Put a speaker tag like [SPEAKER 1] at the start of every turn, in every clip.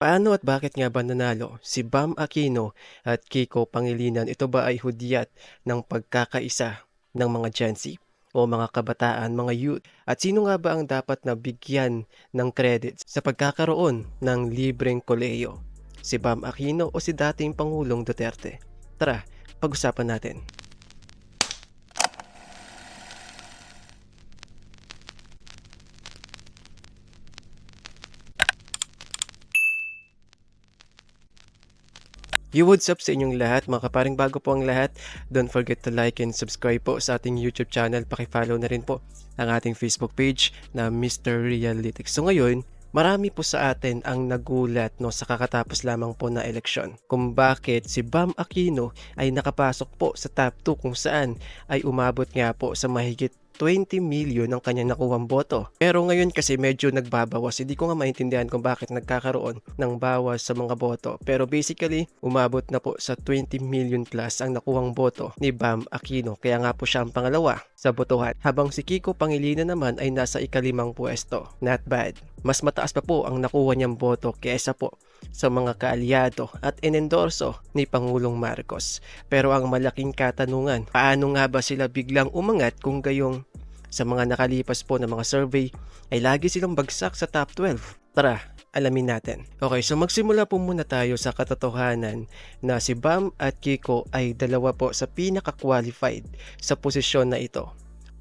[SPEAKER 1] Paano at bakit nga ba nanalo si Bam Aquino at Kiko Pangilinan? Ito ba ay hudyat ng pagkakaisa ng mga Gen Z o mga kabataan, mga youth? At sino nga ba ang dapat na bigyan ng credit sa pagkakaroon ng libreng kolehiyo? Si Bam Aquino o si dating Pangulong Duterte? Tara, pag-usapan natin. You what's up sa inyong lahat, mga kaparing bago po ang lahat. Don't forget to like and subscribe po sa ating YouTube channel. Pakifollow na rin po ang ating Facebook page na Mr. Realytics. So ngayon, marami po sa atin ang nagulat no sa kakatapos lamang po na eleksyon. Kung bakit si Bam Aquino ay nakapasok po sa top 2 kung saan ay umabot nga po sa mahigit 20 million ang kanyang nakuhang boto. Pero ngayon kasi medyo nagbabawas. Hindi ko nga maintindihan kung bakit nagkakaroon ng bawas sa mga boto. Pero basically, umabot na po sa 20 million plus ang nakuhang boto ni Bam Aquino. Kaya nga po siya ang pangalawa sa botohan. Habang si Kiko Pangilinan naman ay nasa ikalimang pwesto. Not bad. Mas mataas pa po ang nakuha niyang boto kesa po sa mga kaalyado at inendorso ni Pangulong Marcos. Pero ang malaking katanungan, paano nga ba sila biglang umangat kung gayong sa mga nakalipas po na mga survey ay lagi silang bagsak sa top 12. Tara, alamin natin. Okay, so magsimula po muna tayo sa katotohanan na si Bam at Kiko ay dalawa po sa pinaka-qualified sa posisyon na ito.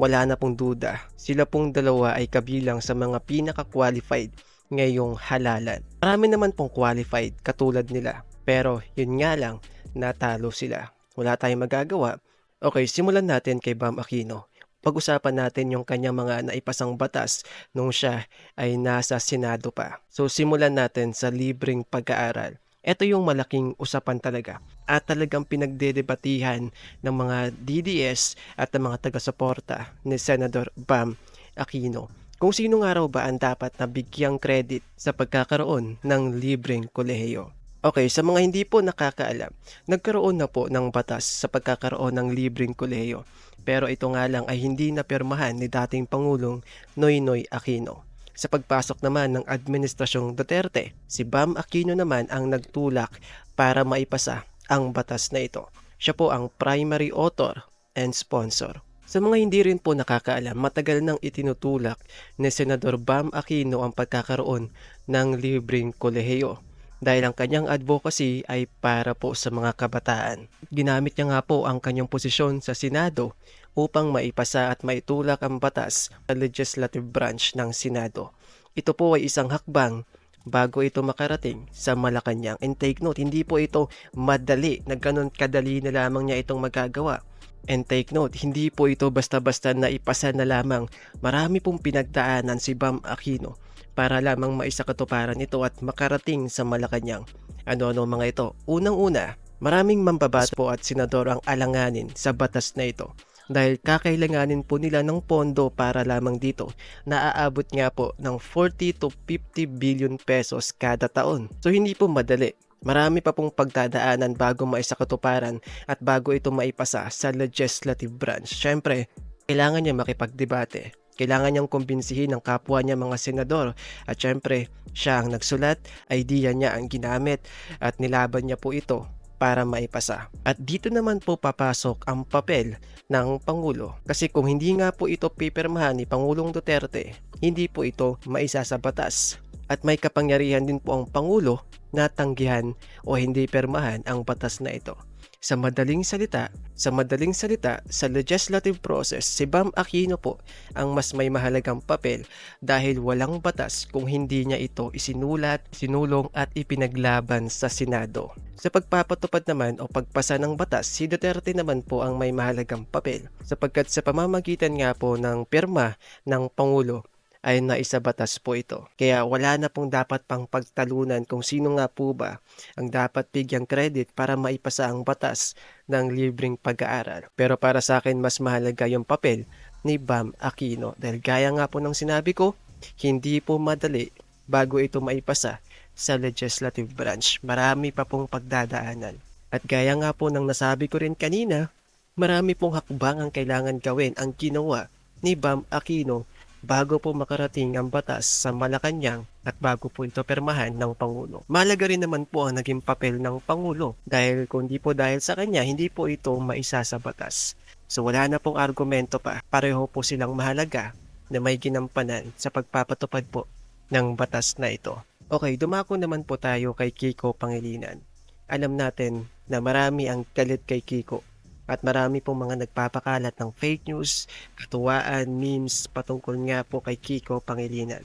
[SPEAKER 1] Wala na pong duda. Sila pong dalawa ay kabilang sa mga pinaka-qualified ngayong halalan. Marami naman pong qualified katulad nila. Pero yun nga lang, natalo sila. Wala tayong magagawa. Okay, simulan natin kay Bam Aquino pag-usapan natin yung kanyang mga naipasang batas nung siya ay nasa Senado pa. So simulan natin sa libreng pag-aaral. Ito yung malaking usapan talaga at talagang pinagdedebatihan ng mga DDS at ng mga taga-suporta ni Senator Bam Aquino. Kung sino nga raw ba ang dapat na bigyang credit sa pagkakaroon ng libreng kolehiyo. Okay, sa mga hindi po nakakaalam, nagkaroon na po ng batas sa pagkakaroon ng libreng kolehiyo pero ito nga lang ay hindi napirmahan ni dating Pangulong Noynoy Aquino. Sa pagpasok naman ng Administrasyong Duterte, si Bam Aquino naman ang nagtulak para maipasa ang batas na ito. Siya po ang primary author and sponsor. Sa mga hindi rin po nakakaalam, matagal nang itinutulak ni Senador Bam Aquino ang pagkakaroon ng libreng kolehiyo dahil ang kanyang advocacy ay para po sa mga kabataan. Ginamit niya nga po ang kanyang posisyon sa Senado upang maipasa at maitulak ang batas sa legislative branch ng Senado. Ito po ay isang hakbang bago ito makarating sa Malacanang. And take note, hindi po ito madali na ganun kadali na lamang niya itong magagawa. And take note, hindi po ito basta-basta na ipasa na lamang. Marami pong pinagdaanan si Bam Aquino para lamang maisakatuparan ito at makarating sa Malacanang. Ano-ano mga ito? Unang-una, maraming mambabatas po at senador ang alanganin sa batas na ito dahil kakailanganin po nila ng pondo para lamang dito na aabot nga po ng 40 to 50 billion pesos kada taon. So hindi po madali. Marami pa pong pagdadaanan bago maisakatuparan at bago ito maipasa sa legislative branch. Siyempre, kailangan niya makipagdebate kailangan niyang kumbinsihin ng kapwa niya mga senador at syempre siya ang nagsulat, idea niya ang ginamit at nilaban niya po ito para maipasa. At dito naman po papasok ang papel ng Pangulo. Kasi kung hindi nga po ito pipirmahan ni Pangulong Duterte, hindi po ito maisa sa batas. At may kapangyarihan din po ang Pangulo na tanggihan o hindi pirmahan ang batas na ito. Sa madaling salita, sa madaling salita, sa legislative process, si Bam Aquino po ang mas may mahalagang papel dahil walang batas kung hindi niya ito isinulat, sinulong at ipinaglaban sa Senado. Sa pagpapatupad naman o pagpasa ng batas, si Duterte naman po ang may mahalagang papel sapagkat sa pamamagitan nga po ng pirma ng Pangulo ay naisabatas po ito. Kaya wala na pong dapat pang pagtalunan kung sino nga po ba ang dapat bigyang credit para maipasa ang batas ng libreng pag-aaral. Pero para sa akin mas mahalaga yung papel ni Bam Aquino dahil gaya nga po ng sinabi ko, hindi po madali bago ito maipasa sa legislative branch. Marami pa pong pagdadaanan. At gaya nga po ng nasabi ko rin kanina, marami pong hakbang ang kailangan gawin ang ginawa ni Bam Aquino bago po makarating ang batas sa Malacanang at bago po ito permahan ng Pangulo. Malaga rin naman po ang naging papel ng Pangulo dahil kung di po dahil sa kanya, hindi po ito maisa sa batas. So wala na pong argumento pa. Pareho po silang mahalaga na may ginampanan sa pagpapatupad po ng batas na ito. Okay, dumako naman po tayo kay Kiko Pangilinan. Alam natin na marami ang galit kay Kiko at marami pong mga nagpapakalat ng fake news, katuwaan, memes patungkol nga po kay Kiko Pangilinan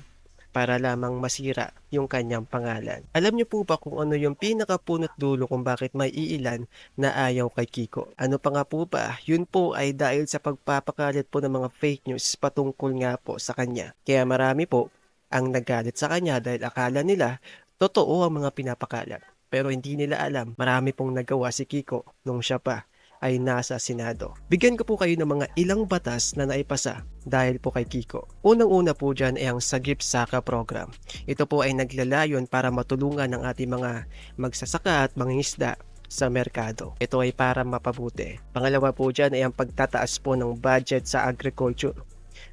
[SPEAKER 1] para lamang masira yung kanyang pangalan. Alam niyo po ba kung ano yung pinakapunot dulo kung bakit may iilan na ayaw kay Kiko? Ano pa nga po ba? Yun po ay dahil sa pagpapakalat po ng mga fake news patungkol nga po sa kanya. Kaya marami po ang nagalit sa kanya dahil akala nila totoo ang mga pinapakalat. Pero hindi nila alam, marami pong nagawa si Kiko nung siya pa ay nasa Senado. Bigyan ko po kayo ng mga ilang batas na naipasa dahil po kay Kiko. Unang-una po dyan ay ang Sagip Saka Program. Ito po ay naglalayon para matulungan ng ating mga magsasaka at mangingisda sa merkado. Ito ay para mapabuti. Pangalawa po dyan ay ang pagtataas po ng budget sa agriculture.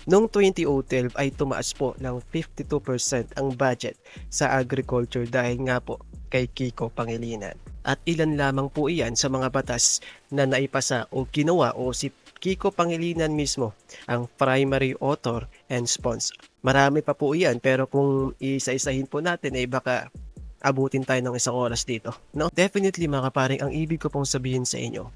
[SPEAKER 1] Noong 2012 ay tumaas po ng 52% ang budget sa agriculture dahil nga po kay Kiko Pangilinan. At ilan lamang po iyan sa mga batas na naipasa o ginawa o si Kiko Pangilinan mismo ang primary author and sponsor. Marami pa po iyan pero kung isa-isahin po natin ay baka abutin tayo ng isang oras dito. No? Definitely mga kaparing ang ibig ko pong sabihin sa inyo.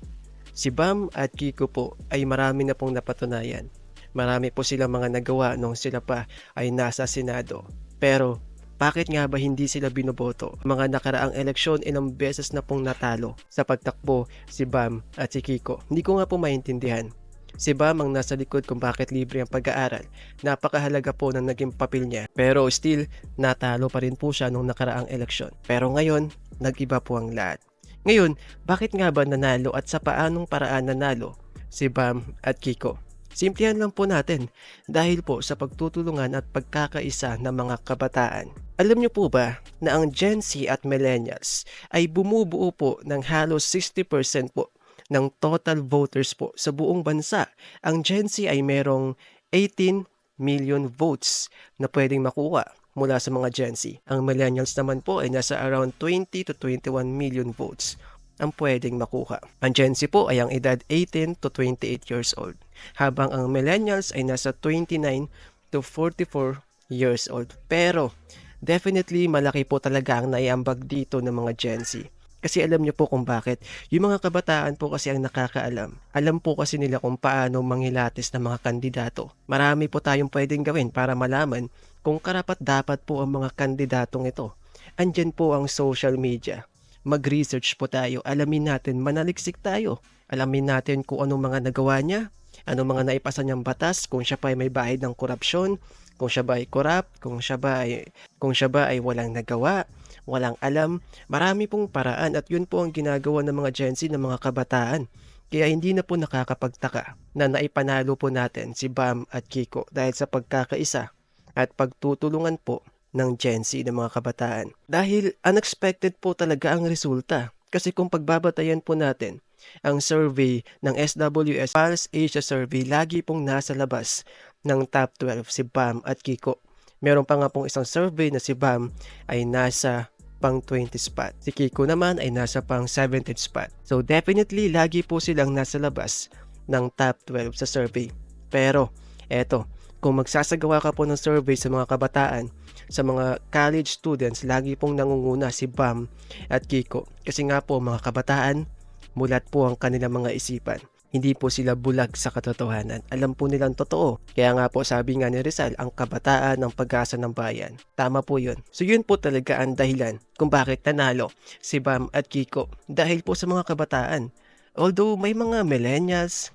[SPEAKER 1] Si Bam at Kiko po ay marami na pong napatunayan. Marami po silang mga nagawa nung sila pa ay nasa Senado. Pero bakit nga ba hindi sila binoboto? Mga nakaraang eleksyon ilang beses na pong natalo sa pagtakbo si Bam at si Kiko. Hindi ko nga po maintindihan. Si Bam ang nasa likod kung bakit libre ang pag-aaral. Napakahalaga po ng naging papel niya. Pero still, natalo pa rin po siya nung nakaraang eleksyon. Pero ngayon, nag-iba po ang lahat. Ngayon, bakit nga ba nanalo at sa paanong paraan nanalo si Bam at Kiko? Simplihan lang po natin dahil po sa pagtutulungan at pagkakaisa ng mga kabataan. Alam niyo po ba na ang Gen Z at Millennials ay bumubuo po ng halos 60% po ng total voters po sa buong bansa. Ang Gen Z ay merong 18 million votes na pwedeng makuha mula sa mga Gen Z. Ang Millennials naman po ay nasa around 20 to 21 million votes ang pwedeng makuha. Ang Gen Z po ay ang edad 18 to 28 years old, habang ang Millennials ay nasa 29 to 44 years old. Pero, definitely malaki po talaga ang naiambag dito ng mga Gen Z. Kasi alam niyo po kung bakit. Yung mga kabataan po kasi ang nakakaalam. Alam po kasi nila kung paano manghilatis ng mga kandidato. Marami po tayong pwedeng gawin para malaman kung karapat dapat po ang mga kandidatong ito. Andyan po ang social media mag-research po tayo. Alamin natin, manaliksik tayo. Alamin natin kung anong mga nagawa niya, anong mga naipasa niyang batas, kung siya pa ay may bahid ng korupsyon, kung siya ba ay corrupt, kung siya ba ay, kung siya ba ay walang nagawa, walang alam. Marami pong paraan at yun po ang ginagawa ng mga Gen Z ng mga kabataan. Kaya hindi na po nakakapagtaka na naipanalo po natin si Bam at Kiko dahil sa pagkakaisa at pagtutulungan po ng Gen Z ng mga kabataan. Dahil unexpected po talaga ang resulta. Kasi kung pagbabatayan po natin, ang survey ng SWS Pulse Asia Survey lagi pong nasa labas ng top 12 si Bam at Kiko. Meron pa nga pong isang survey na si Bam ay nasa pang 20 spot. Si Kiko naman ay nasa pang 17 spot. So definitely lagi po silang nasa labas ng top 12 sa survey. Pero eto, kung magsasagawa ka po ng survey sa mga kabataan, sa mga college students, lagi pong nangunguna si Bam at Kiko. Kasi nga po mga kabataan, mulat po ang kanilang mga isipan. Hindi po sila bulag sa katotohanan. Alam po nilang totoo. Kaya nga po sabi nga ni Rizal, ang kabataan ng pag-asa ng bayan. Tama po yun. So yun po talaga ang dahilan kung bakit nanalo si Bam at Kiko. Dahil po sa mga kabataan. Although may mga millennials,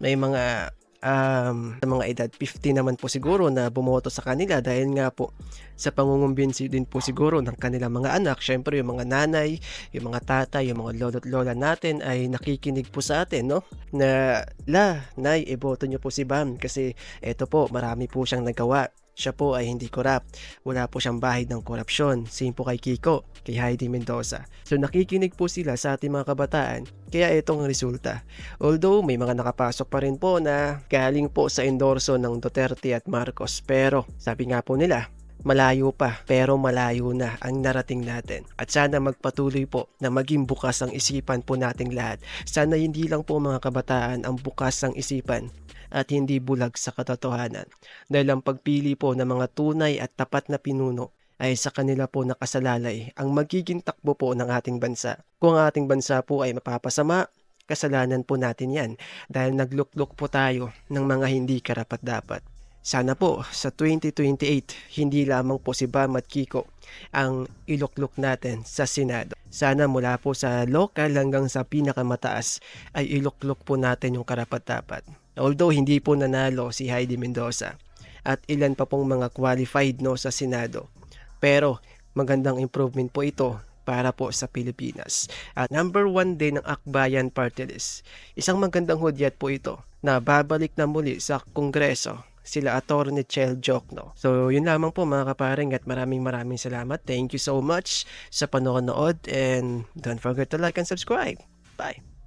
[SPEAKER 1] may mga um, sa mga edad 50 naman po siguro na bumoto sa kanila dahil nga po sa pangungumbinsi din po siguro ng kanilang mga anak. Syempre yung mga nanay, yung mga tatay, yung mga lolo't lola natin ay nakikinig po sa atin, no? Na, la, nay, iboto nyo po si Bam kasi eto po, marami po siyang nagawa siya po ay hindi korap. Wala po siyang bahid ng korupsyon. Same po kay Kiko, kay Heidi Mendoza. So nakikinig po sila sa ating mga kabataan, kaya itong resulta. Although may mga nakapasok pa rin po na galing po sa endorso ng Duterte at Marcos. Pero sabi nga po nila, malayo pa pero malayo na ang narating natin. At sana magpatuloy po na maging bukas ang isipan po nating lahat. Sana hindi lang po mga kabataan ang bukas ang isipan at hindi bulag sa katotohanan. Dahil ang pagpili po ng mga tunay at tapat na pinuno ay sa kanila po nakasalalay ang magiging takbo po ng ating bansa. Kung ang ating bansa po ay mapapasama, kasalanan po natin yan dahil naglukluk po tayo ng mga hindi karapat dapat. Sana po sa 2028 hindi lamang po si Bam at Kiko ang ilukluk natin sa Senado. Sana mula po sa local hanggang sa pinakamataas ay ilukluk po natin yung karapat-dapat. Although hindi po nanalo si Heidi Mendoza at ilan pa pong mga qualified no sa Senado. Pero magandang improvement po ito para po sa Pilipinas. At number one din ng Akbayan Party List. Isang magandang hudyat po ito na babalik na muli sa Kongreso sila Atty. Chel Jokno. So, yun lamang po mga kaparing at maraming maraming salamat. Thank you so much sa panonood and don't forget to like and subscribe. Bye!